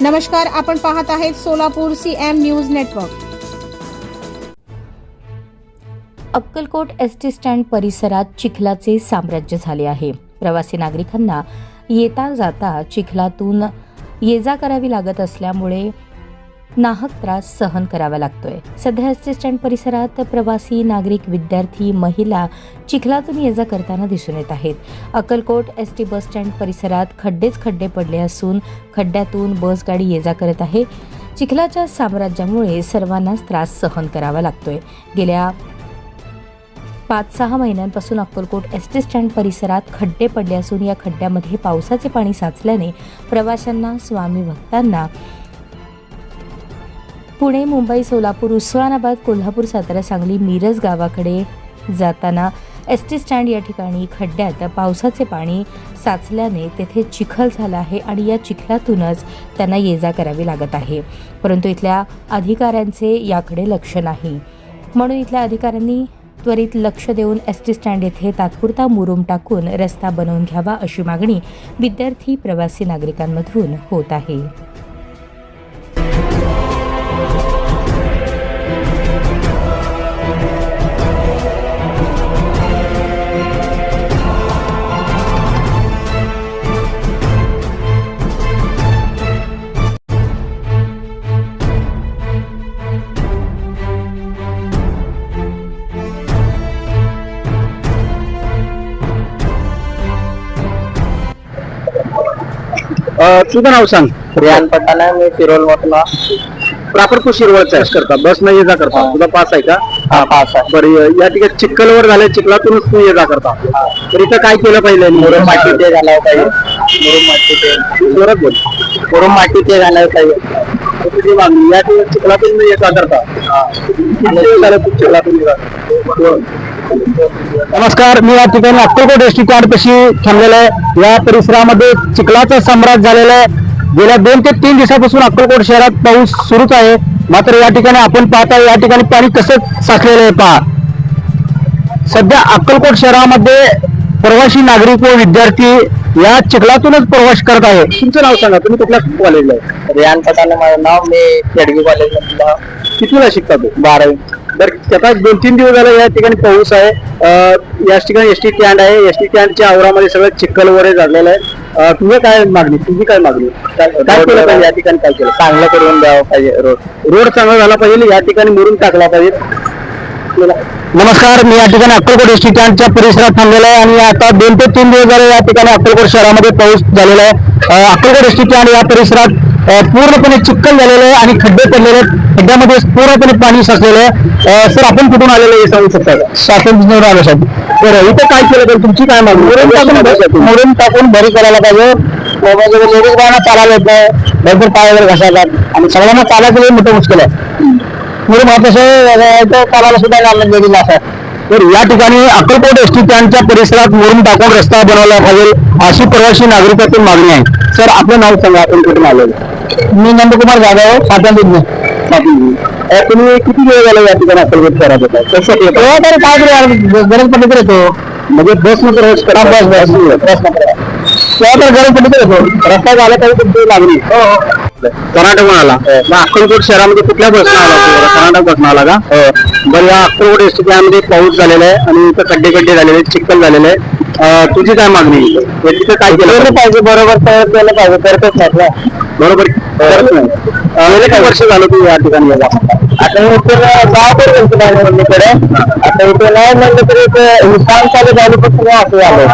नमस्कार आपण पाहत आहेत Solapur C M news network Akkalkot S T stand परिसरात चिखलाचे साम्राज्य झाले आहे. प्रवासी नागरिकांना येता जाता चिखलातून ये जा करावी लागत असल्यामुळे नाहक त्रास सहन करावा लागतोय. सध्या एस टी स्टँड परिसरात प्रवासी नागरिक विद्यार्थी महिला चिखलातून ये जा करताना दिसून येत आहेत. Akkalkot S T bus stand परिसरात खड्डेच खड्डे पडले असून खड्ड्यातून बस गाडी ये जा करत आहे. चिखलाच्या साम्राज्यामुळे सर्वांनाच त्रास सहन करावा लागतोय. गेल्या पाच सहा महिन्यांपासून अक्कलकोट एस टी स्टँड परिसरात खड्डे पडले असून या खड्ड्यामध्ये पावसाचे पाणी साचल्याने प्रवाशांना स्वामी भक्तांना पुणे मुंबई सोलापूर उस्मानाबाद कोल्हापूर सातारा सांगली मिरज गावाकडे जाताना एस टी स्टँड या ठिकाणी खड्ड्यात पावसाचे पाणी साचल्याने तेथे चिखल झाला आहे आणि या चिखलातूनच त्यांना ये जा करावी लागत आहे. परंतु इथल्या अधिकाऱ्यांचे याकडे लक्ष नाही. म्हणून इथल्या अधिकाऱ्यांनी त्वरित लक्ष देऊन एस टी स्टँड येथे तात्पुरता मुरुम टाकून रस्ता बनवून घ्यावा अशी मागणी विद्यार्थी प्रवासी नागरिकांमधून होत आहे. तुझं नाव सांग. रियान पठाण आहे मी शिरोल मधला. प्रॉपर तू शिरवळचा आहेस करता. बस न ये जा करता. तुझा पास आहे का? हा पास आहे. बरं या ठिकाणी चिखलवर झालंय चिखलातूनच तू ये जा करता. तर इथं काय केलं पाहिजे मुरुम माती ते घालायला पाहिजे मुरुम माती ते. जोरात बोल. मुरुम माती ते पाहिजे तुझी मागणी या ठिकाणी चिखलातून ये जा करता. झाले तू चिखलातून ये जा? नमस्कार मी या ठिकाणी अक्कलकोट एस टी पशी थांबलेलो आहे. या परिसरामध्ये चिखलाचं सम्राट झालेलं आहे. गेल्या दोन ते तीन दिवसापासून अक्कलकोट शहरात पाऊस सुरूच आहे. मात्र या ठिकाणी आपण पाहता या ठिकाणी पाणी कसं साचलेलं आहे पहा. सध्या अक्कलकोट शहरामध्ये प्रवासी नागरिक व विद्यार्थी या चिखलातूनच प्रवास करत आहे. तुमचं नाव सांगा तुम्ही कुठल्या कॉलेजला आहे? रियान आहे माझं नाव मी केडगी कॉलेज मधला कितीला शिकता तू? बारावी. बरं आता दोन तीन दिवस झाले या ठिकाणी पाऊस आहे. याच ठिकाणी एस टी स्टँड आहे. एस टी स्टँडच्या आवरामध्ये सगळं चिखल वगैरे झालेलं आहे. तुझं काय मागणी? तुझी काय मागणी? काय केलं पाहिजे? या ठिकाणी काय केलं? चांगलं करून द्यावं पाहिजे रोड. रोड चांगला झाला पाहिजे. या ठिकाणी मुरुम टाकला पाहिजे. नमस्कार मी या ठिकाणी अक्कलकोट एस टी स्टँडच्या परिसरात थांबलेला आहे आणि आता दोन ते तीन दिवस झाले या ठिकाणी अक्कलकोट शहरामध्ये पाऊस झालेला आहे. अक्कलकोट एस टी स्टँड या परिसरात पूर्णपणे चिखल झालेलं आहे आणि खड्डे पडलेले आहेत. खड्ड्यामध्ये पूर्णपणे पाणी साचलेलं आहे. सर आपण कुठून आलेलो हे सांगू शकता का? स्वातंत्र्य आल्यासाठी बरं इथं काय केलं तर तुमची काय मागणी? मुरुम टाकून भरी करायला पाहिजे. लेडीज बायांना चालायला येत नाही. भरपूर पाय वगैरे घासायला आणि सगळ्यांना चालायचं मोठं मुश्किल आहे. हा तसं चालायला सुद्धा लागलं गेलेला असं. तर या ठिकाणी अक्कलकोट एस टी स्टँडच्या परिसरात मुरुम टाकून रस्ता बनवला पाहिजे अशी प्रवासी नागरिकातून मागणी आहे. सर आपलं नाव सांगा आपण कुठून आलेलं? मी नंदकुमार जाधव सातारा तुम्ही किती वेळ झाला या ठिकाणी अक्कलकोट शहरात आहे? कसं काय करू गरज पडली तर येतो. म्हणजे बसमध्ये रोज बस बस. बस तेव्हा तर गरज पडली तर येतो. रस्ता झाला तरी तुमची मागणी. कर्नाटक आला. मग अक्कलकोट शहरामध्ये कुठल्या बसनं आला? कर्नाटक बसनं आला का? बरं या अक्कलकोट एसमध्ये पाऊस झालेला आहे आणि इथं खड्डे खड्डे झालेले आहेत चिखल झालेलं आहे तुझी काय मागणी आहे? या तिथं काय केलं पाहिजे? बरोबर तयार केलं पाहिजे करतच नाही ना. बरोबर करत नाही. अं, गेले काही वर्ष झालं तू या ठिकाणी गेला आता इथे गावाकडे गेलतो माझ्या मम्मीकडे आता इथे नाही म्हणलं तरी इथे चालू झाल्यापासून असं झालं.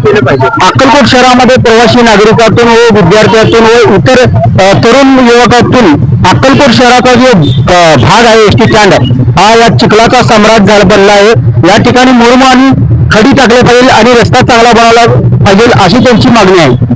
केलं पाहिजे. अक्कलकोट शहरामध्ये प्रवासी नागरिकातून व विद्यार्थ्यातून व इतर अ, तरुण युवकातून अक्कलकोट शहराचा जो भाग आहे एस टी स्टँड हा या चिखलाचा सम्राट झाला बनला आहे. या ठिकाणी मुरुम आणि खडी टाकले पाहिजे आणि रस्ता चांगला बनवला पाहिजे अशी त्यांची मागणी आहे.